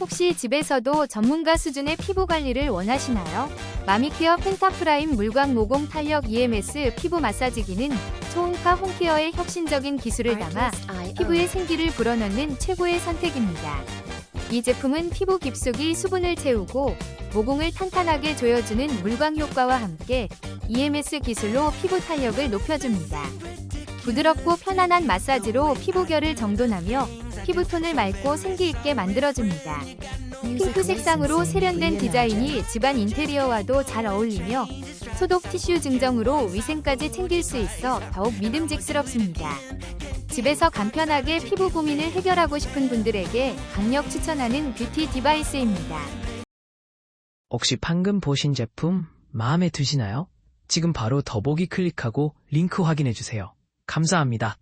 혹시 집에서도 전문가 수준의 피부 관리를 원하시나요? 마미케어 펜타프라임 물광 모공 탄력 EMS 피부 마사지기는 초음파 홈케어의 혁신적인 기술을 담아 피부에 생기를 불어넣는 최고의 선택입니다. 이 제품은 피부 깊숙이 수분을 채우고 모공을 탄탄하게 조여주는 물광 효과와 함께 EMS 기술로 피부 탄력을 높여줍니다. 부드럽고 편안한 마사지로 피부결을 정돈하며 피부톤을 맑고 생기 있게 만들어줍니다. 핑크 색상으로 세련된 디자인이 집안 인테리어와도 잘 어울리며 소독 티슈 증정으로 위생까지 챙길 수 있어 더욱 믿음직스럽습니다. 집에서 간편하게 피부 고민을 해결하고 싶은 분들에게 강력 추천하는 뷰티 디바이스입니다. 혹시 방금 보신 제품 마음에 드시나요? 지금 바로 더보기 클릭하고 링크 확인해주세요. 감사합니다.